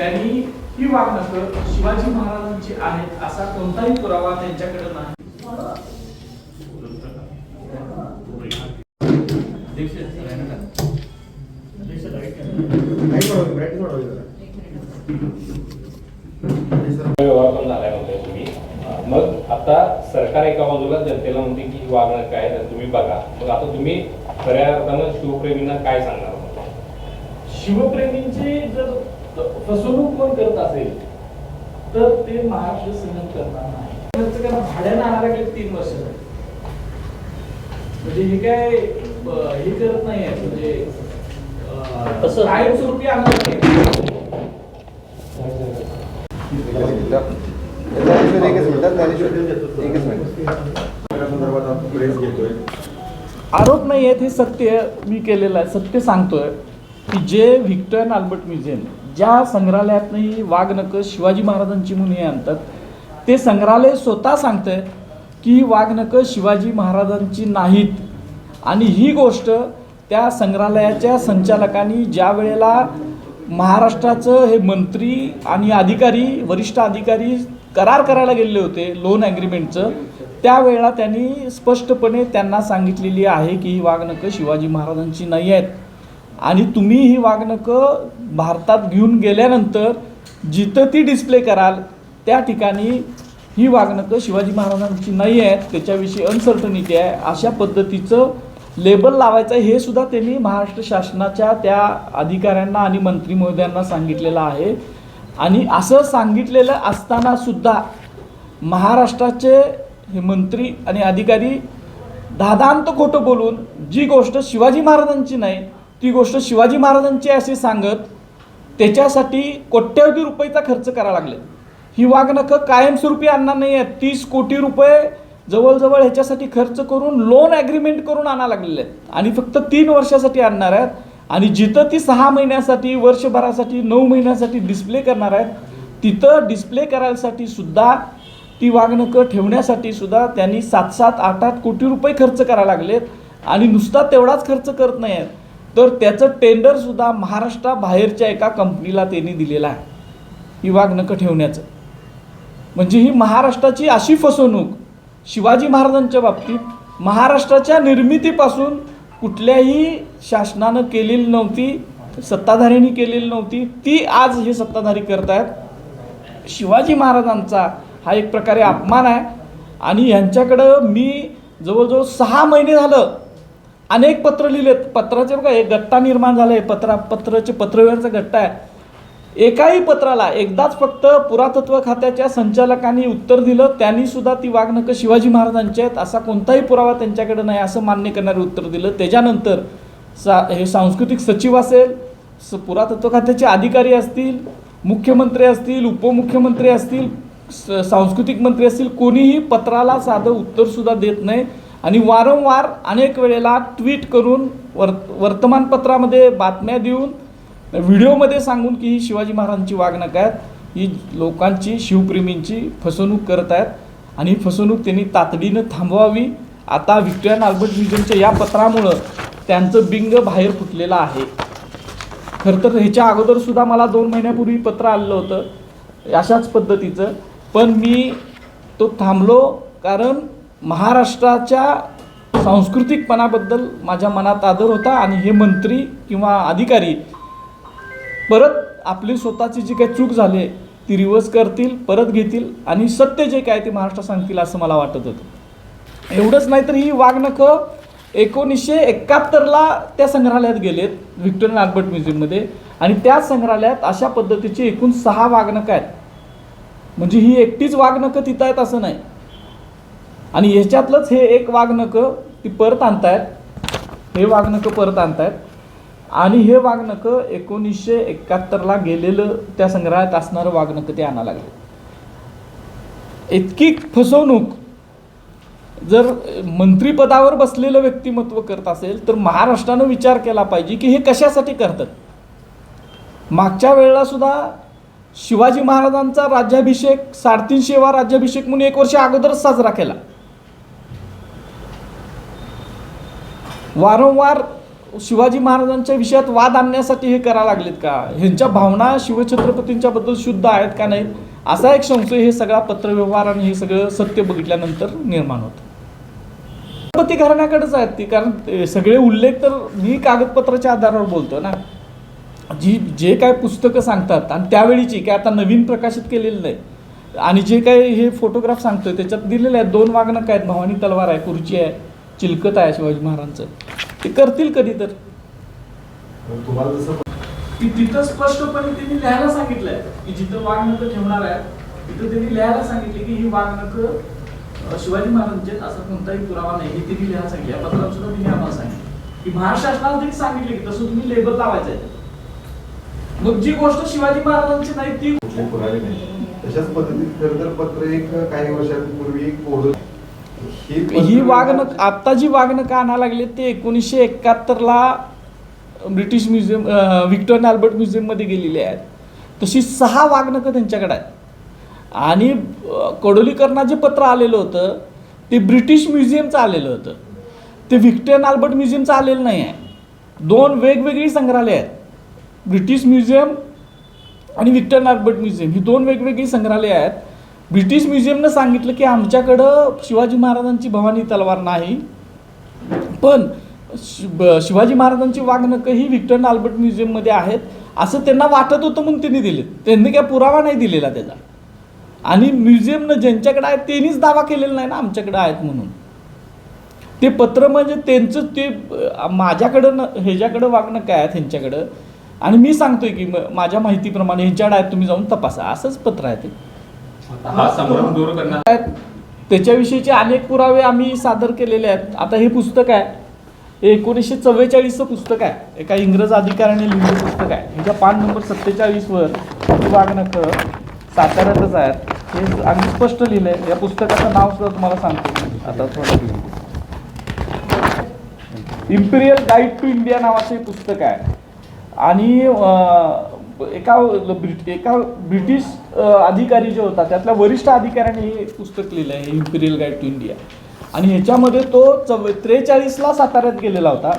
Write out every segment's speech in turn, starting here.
त्यांनी ही वागणूक शिवाजी महाराजांची आहेत असा कोणताही पुरावा त्यांच्याकडे नाही. व्यवहार पण झालाय तुम्ही. मग आता सरकार एका बाजूला जनतेला म्हणते की ही वागणं काय तर तुम्ही बघा. मग आता तुम्ही खऱ्या अर्थानं शिवप्रेमींना काय सांगणार? शिवप्रेमींची जर फसवणूक कोण करत असेल? तर ते महाराष्ट्र सहन करणार नाही. खर्च करा भाड्यानं आणायला लागले तीन वर्ष झाली. म्हणजे हे काय हे करत नाही म्हणजे कायमस्वरूपी आणत नाही. आरोप नाही आहेत हे सत्य मी केलेलं आहे. सत्य सांगतोय की जे व्हिक्टोरियन अँड अल्बर्ट म्युझियम ज्या संग्रहालयातनं ही वाघनकं शिवाजी महाराजांची म्हणून हे आणतात ते संग्रहालय स्वतः सांगतंय की ही वाघनकं शिवाजी महाराजांची नाहीत. आणि ही गोष्ट त्या संग्रहालयाच्या संचालकांनी ज्या वेळेला महाराष्ट्राचं हे मंत्री आणि अधिकारी वरिष्ठ अधिकारी करार करायला गेलेले होते लोन ॲग्रीमेंटचं त्यावेळेला त्यांनी स्पष्टपणे त्यांना सांगितलेली आहे की ही वागणकं शिवाजी महाराजांची नाही आहेत. आणि तुम्ही ही वागणकं भारतात घेऊन गेल्यानंतर जिथं ती डिस्प्ले कराल त्या ठिकाणी ही वागणकं शिवाजी महाराजांची नाही आहेत त्याच्याविषयी अनसर्टनिटी आहे अशा पद्धतीचं लेबल लावायचं हे सुद्धा त्यांनी महाराष्ट्र शासनाच्या त्या अधिकाऱ्यांना आणि मंत्री महोदयांना सांगितलेलं आहे. आणि असं सांगितलेलं असताना सुद्धा महाराष्ट्राचे हे मंत्री आणि अधिकारी दादांत खोटं बोलून जी गोष्ट शिवाजी महाराजांची नाही ती गोष्ट शिवाजी महाराजांची असे सांगत त्याच्यासाठी कोट्यवधी रुपयेचा खर्च करावा लागले. ही वागणकं कायमस्वरूपी आणणार नाही आहेत. तीस कोटी रुपये जवळजवळ ह्याच्यासाठी खर्च करून लोन ॲग्रीमेंट करून आणा लागलेले आहेत. आणि फक्त तीन वर्षासाठी आणणार आहेत. आणि जिथं ती सहा महिन्यासाठी वर्षभरासाठी नऊ महिन्यासाठी डिस्प्ले करणार आहेत तिथं डिस्प्ले करायसाठी सुद्धा ती वागणकं ठेवण्यासाठी सुद्धा त्यांनी सात सात आठ आठ कोटी रुपये खर्च करायला लागलेत. आणि नुसता तेवढाच खर्च करत नाही आहेत तर त्याचं टेंडरसुद्धा महाराष्ट्राबाहेरच्या एका कंपनीला त्यांनी दिलेलं आहे. ही वागणकं ठेवण्याचं. म्हणजे ही महाराष्ट्राची अशी फसवणूक शिवाजी महाराजांच्या बाबतीत महाराष्ट्राच्या निर्मितीपासून कुठल्याही शासनानं केलेली नव्हती सत्ताधाऱ्यांनी केलेली नव्हती ती आज हे सत्ताधारी करत आहेत शिवाजी महाराजांचा हा एक प्रकारे अपमान आहे. आणि यांच्याकडं मी जवळजवळ सहा महिने झालं अनेक पत्र लिहिलेत. पत्राचे बघा एक गट्टा निर्माण झाला आहे पत्रा पत्राचे पत्रव्यवहारचा गट्टा आहे. एकाही पत्राला एकदाच फक्त पुरातत्व खात्याच्या संचालकांनी उत्तर दिलं त्यांनी सुद्धा ती वागणकं शिवाजी महाराजांची आहेत. असा कोणताही पुरावा त्यांच्याकडे नाही असं मान्य करणारे उत्तर दिलं. त्याच्यानंतर सा हे सांस्कृतिक सचिव असेल स पुरातत्व खात्याचे अधिकारी असतील मुख्यमंत्री असतील उपमुख्यमंत्री असतील स सांस्कृतिक मंत्री असतील कोणीही पत्राला साधं उत्तरसुद्धा देत नाही. आणि वारंवार अनेक वेळेला ट्विट करून वर वर्तमानपत्रामध्ये बातम्या देऊन व्हिडिओमध्ये सांगून की ही शिवाजी महाराजांची वागणूक आहेत. ही लोकांची शिवप्रेमींची फसवणूक करत आहेत. आणि ही फसवणूक त्यांनी तातडीनं थांबवावी. आता व्हिक्टोरियन अल्बर्ट म्युझियमच्या या पत्रामुळं त्यांचं बिंग बाहेर फुटलेलं आहे. खरं तर ह्याच्या अगोदरसुद्धा मला दोन महिन्यापूर्वी पत्र आलेलं होतं. अशाच पद्धतीचं. पण मी तो थांबलो कारण महाराष्ट्राच्या सांस्कृतिकपणाबद्दल माझ्या मनात आदर होता आणि हे मंत्री किंवा अधिकारी परत आपली स्वतःची जी काही चूक झाली ती रिवर्स करतील परत घेतील आणि सत्य जे काय ते महाराष्ट्र सांगतील असं मला वाटत होतं. एवढंच नाही तर ही वागणकं एकोणीसशे एकाहत्तरला त्या संग्रहालयात गेलेत व्हिक्टोरियन अल्बर्ट म्युझियममध्ये. आणि त्या संग्रहालयात अशा पद्धतीची एकूण सहा वागणकं आहेत. म्हणजे ही एकटीच वागणकं तिथं आहेत असं नाही. आणि ह्याच्यातलंच हे एक वाघनकं ती परत आणतायत. हे वाघनकं परत आणतायत. आणि हे वाघनकं एकोणीसशे एकाहत्तरला गेलेलं त्या संग्रहालयात असणारं वाघनकं ते आणायला लागले. इतकी फसवणूक. जर मंत्रिपदावर बसलेलं व्यक्तिमत्व करत असेल तर महाराष्ट्रानं विचार केला पाहिजे की हे कशासाठी करतात? मागच्या वेळेला सुद्धा शिवाजी महाराजांचा राज्याभिषेक साडेतीनशेवा राज्याभिषेक म्हणून एक वर्ष अगोदरच साजरा केला. वारंवार शिवाजी महाराजांच्या विषयात वाद आणण्यासाठी हे करा लागलेत का? ह्यांच्या भावना शिवछत्रपतींच्या बद्दल शुद्ध आहेत का नाहीत असा एक संशय हे सगळा पत्रव्यवहार आणि हे सगळं सत्य बघितल्यानंतर निर्माण होतं. छत्रपती घराण्याकडेच आहेत ती कारण सगळे उल्लेख तर मी कागदपत्राच्या आधारावर बोलतो ना. जी जे काय पुस्तकं सांगतात आणि त्यावेळीची काय आता नवीन प्रकाशित केलेलं नाही आणि जे काय हे फोटोग्राफ सांगतोय त्याच्यात दिलेले आहेत दोन वागणक आहेत भवानी तलवार आहे खुर्ची आहे चिलकत आहे शिवाजी महाराजांचं. ते करतील कधी तर. तुम्हाला जसं की तिथं स्पष्टपणे त्यांनी लिहायला सांगितलंय. की जिथं वाघनक ठेवणार आहे तिथं त्यांनी लिहायला सांगितले की ही वाघनक शिवाजी महाराजांचे असा कोणताही पुरावा नाही. हे त्यांनी लिहायला सांगितले. या पत्रात सुद्धा त्यांनी आम्हाला सांगितलं. की महाराष्ट्र शासनाला त्यांनी सांगितले की तसं तुम्ही लेबल लावायचं आहे. मग जी गोष्ट शिवाजी महाराजांची नाही ती कुठले पुरावे नाही. तशाच पद्धतीत खरं तर पत्र एक काही वर्षांपूर्वी एक कोड ही पत्र- ही वागणूक आता जी वागणूक आणा लागली ते एकोणीसशे एकाहत्तरला British museum um, Victorian Albert म्युझियममध्ये गेलेली आहेत. तशी सहा वागणकं त्यांच्याकडे आहेत. आणि जे पत्र आलेलं होतं ते ब्रिटिश म्युझियमचं आलेलं होतं. ते व्हिक्टोरियन अल्बर्ट म्युझियमचं आलेलं नाही आहे. दोन वेगवेगळी संग्रहालय आहेत. ब्रिटिश म्युझियम आणि विक्टोरियन अल्बर्ट म्युझियम. ही दोन वेगवेगळी संग्रहालय आहेत. ब्रिटिश म्युझियमनं सांगितलं की आमच्याकडं शिवाजी महाराजांची भवानी तलवार नाही. पण शि- ब- शिवाजी महाराजांची वागणकं ही विक्टोरियन अल्बर्ट म्युझियममध्ये आहेत. असं त्यांना वाटत होतं म्हणून त्यांनी दिले त्यांनी काय पुरावा नाही दिलेला त्याचा. आणि म्युझियमनं ज्यांच्याकडे आहेत त्यांनीच दावा केलेला नाही ना आमच्याकडे आहेत म्हणून. ते पत्र म्हणजे त्यांचं ते माझ्याकडं न ह्याच्याकडं वागणं काय आहे त्यांच्याकडं आणि मी सांगतोय की म- माझ्या माहितीप्रमाणे ह्यांच्याकडे आहेत तुम्ही जाऊन तपासा. असंच पत्र आहे ते. हा संभ्रम दूर करणार. आहेत. त्याच्याविषयीचे अनेक पुरावे आम्ही सादर केलेले आहेत. आता हे पुस्तक आहे. हे एकोणीसशे चव्वेचाळीसचं पुस्तक आहे. एका इंग्रज अधिकाऱ्याने लिहिलेलं पुस्तक आहे. ह्याच्या पान नंबर सत्तेचाळीसवर वागणकं साताऱ्यातच आहेत. हे अगदी स्पष्ट लिहिलं आहे या पुस्तकाचं नाव सुद्धा तुम्हाला सांगतो. आता थोडं इम्पिरियल गाईड टू इंडिया नावाचं हे पुस्तक आहे. आणि एका एका ब्रिटिश अधिकारी जे होता त्यातल्या वरिष्ठ अधिकाऱ्याने हे पुस्तक लिहिलं आहे इम्पिरियल गाईड टू इंडिया आणि ह्याच्यामध्ये तो चव त्रेचाळीसला साताऱ्यात गेलेला होता.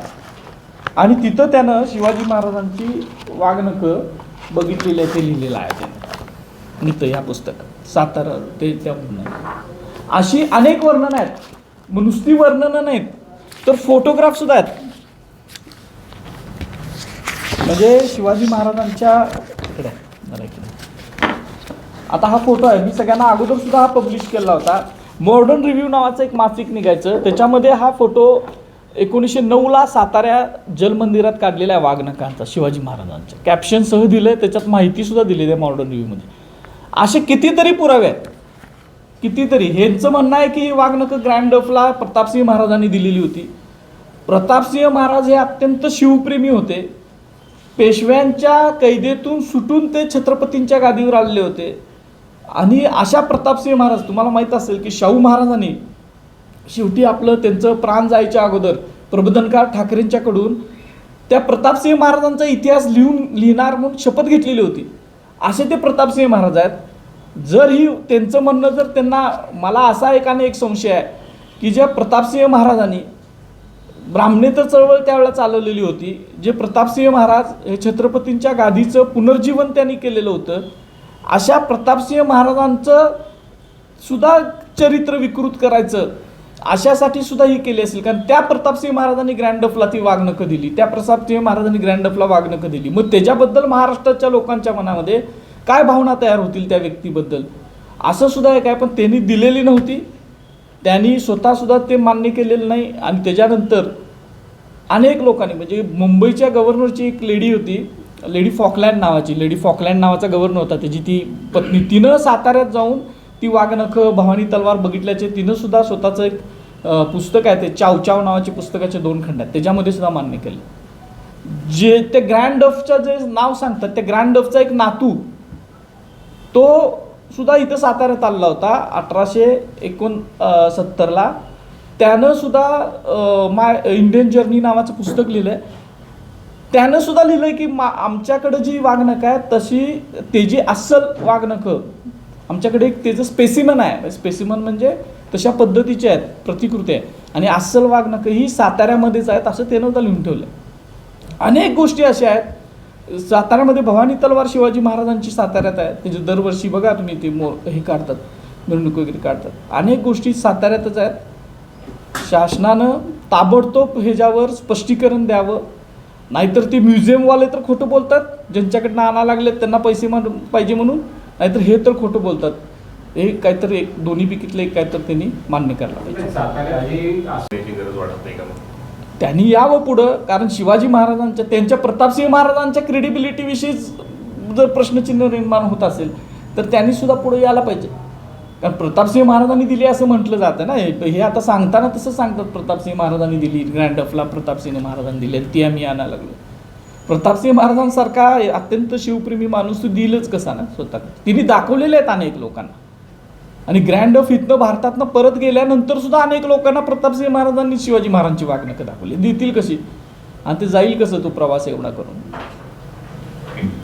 आणि तिथं त्यानं शिवाजी महाराजांची वागणकं बघितलेली आहे ते लिहिलेलं आहे त्यानं. इथं ह्या पुस्तकात सातारा ते त्या वर्णन अशी अनेक वर्णनं आहेत. मग नुसती वर्णनं नाहीत तर फोटोग्राफसुद्धा आहेत. म्हणजे शिवाजी महाराजांच्या इकडे जरा इकडे. आता हा फोटो आहे. मी सगळ्यांना अगोदर सुद्धा हा पब्लिश केला होता. मॉडर्न रिव्ह्यू नावाचं एक मासिक निघायचं. त्याच्यामध्ये हा फोटो एकोणीसशे नऊला साताऱ्या जलमंदिरात काढलेला आहे वाघनकांचा शिवाजी महाराजांच्या. कॅप्शनसह दिलं आहे त्याच्यात माहितीसुद्धा दिलेली आहे मॉडर्न रिव्ह्यूमध्ये असे कितीतरी पुरावे आहेत. कितीतरी. ह्यांचं म्हणणं आहे की वाघनक ग्रँड ऑफला प्रतापसिंह महाराजांनी दिलेली होती. प्रतापसिंह महाराज हे अत्यंत शिवप्रेमी होते. पेशव्यांच्या कैदेतून सुटून ते छत्रपतींच्या गादीवर आलेले होते. आणि अशा प्रतापसिंह महाराज तुम्हाला माहीत असेल की शाहू महाराजांनी शेवटी आपलं त्यांचं प्राण जायच्या अगोदर प्रबोधनकार ठाकरेंच्याकडून त्या प्रतापसिंह महाराजांचा इतिहास लिहून लिहिणार म्हणून शपथ घेतलेली होती. असे ते प्रतापसिंह महाराज आहेत. जर ही त्यांचं म्हणणं जर त्यांना मला असा एकाने एक संशय आहे की ज्या प्रतापसिंह महाराजांनी ब्राह्मणेतर चळवळ त्यावेळेला चालवलेली होती. जे प्रतापसिंह महाराज हे छत्रपतींच्या गादीचं पुनर्जीवन त्यांनी केलेलं होतं. अशा प्रतापसिंह महाराजांचं सुद्धा चरित्र विकृत करायचं अशासाठी सुद्धा ही केली असेल. कारण त्या प्रतापसिंह महाराजांनी ग्रँडफला ती वागणकं दिली. त्या प्रतापसिंह महाराजांनी ग्रँडफला वागणकं दिली. मग त्याच्याबद्दल महाराष्ट्राच्या लोकांच्या मनामध्ये काय भावना तयार होतील त्या व्यक्तीबद्दल? असं सुद्धा एक आहे पण त्यांनी दिलेली नव्हती. त्यांनी स्वतःसुद्धा ते मान्य केलेलं नाही. आणि त्याच्यानंतर अनेक लोकांनी म्हणजे मुंबईच्या गव्हर्नरची एक लेडी होती लेडी फॉकलँड नावाची लेडी फॉकलँड नावाचा गव्हर्नर होता त्याची ती पत्नी तिनं साताऱ्यात जाऊन ती वाघनखं भवानी तलवार बघितल्याचे तिनं सुद्धा स्वतःचं एक पुस्तक आहे ते चावचाव नावाची नावाचे पुस्तकाचे दोन खंड आहेत त्याच्यामध्ये सुद्धा मान्य केले. जे ते ग्रँड डफचं जे नाव सांगतात त्या ग्रँड डफचा एक नातू तो सुद्धा इथं साताऱ्यात आलेला होता अठराशे एकोण सत्तरला. त्यानं सुद्धा माय इंडियन जर्नी नावाचं पुस्तक लिहिलं आहे त्यानं सुद्धा लिहिलं की मा आमच्याकडं जी वागणकं आहे तशी तेजी अस्सल वागणकं आमच्याकडे एक त्याचं स्पेसिमन आहे. म्हणजे स्पेसिमन म्हणजे तशा पद्धतीचे आहेत प्रतिकृती आहे. आणि अस्सल वागणकं ही साताऱ्यामध्येच आहेत असं त्यानं सुद्धा लिहून ठेवलं अनेक गोष्टी अशा आहेत. साताऱ्यामध्ये भवानी तलवार शिवाजी महाराजांची साताऱ्यात आहे. त्याचे दरवर्षी बघा तुम्ही ते मो हे काढतात मिरवणूक वगैरे काढतात. अनेक गोष्टी साताऱ्यातच आहेत. शासनानं ताबडतोब ह्याच्यावर स्पष्टीकरण द्यावं. नाहीतर ते म्युझियमवाले तर खोटं बोलतात ज्यांच्याकडनं आणा लागलेत त्यांना पैसे मान पाहिजे म्हणून. नाहीतर हे तर खोटं बोलतात. हे काहीतरी एक दोन्ही पैकीतलं एक काहीतरी त्यांनी मान्य करायला पाहिजे? त्यांनी यावं पुढं कारण शिवाजी महाराजांच्या त्यांच्या प्रतापसिंह महाराजांच्या क्रेडिबिलिटीविषयी जर प्रश्नचिन्ह निर्माण होत असेल तर त्यांनी सुद्धा पुढे यायला पाहिजे. कारण प्रतापसिंह महाराजांनी दिली असं म्हटलं जातं ना. हे आता सांगताना तसं सांगतात प्रतापसिंह महाराजांनी दिली. ग्रँड ऑफला प्रतापसिंह महाराजांनी दिली. आणि ती आम्ही आणायला लागलो. प्रतापसिंह महाराजांसारखा अत्यंत शिवप्रेमी माणूस तू दिलंच कसा ना? स्वतः तिने दाखवलेले आहेत अनेक लोकांना. आणि ग्रँड ऑफ इथनं भारतातनं परत गेल्यानंतर सुद्धा अनेक लोकांना प्रतापसिंह महाराजांनी शिवाजी महाराजांची वागणं दाखवली. देतील कशी? आणि ते जाईल कसं तो प्रवास एवढा करून?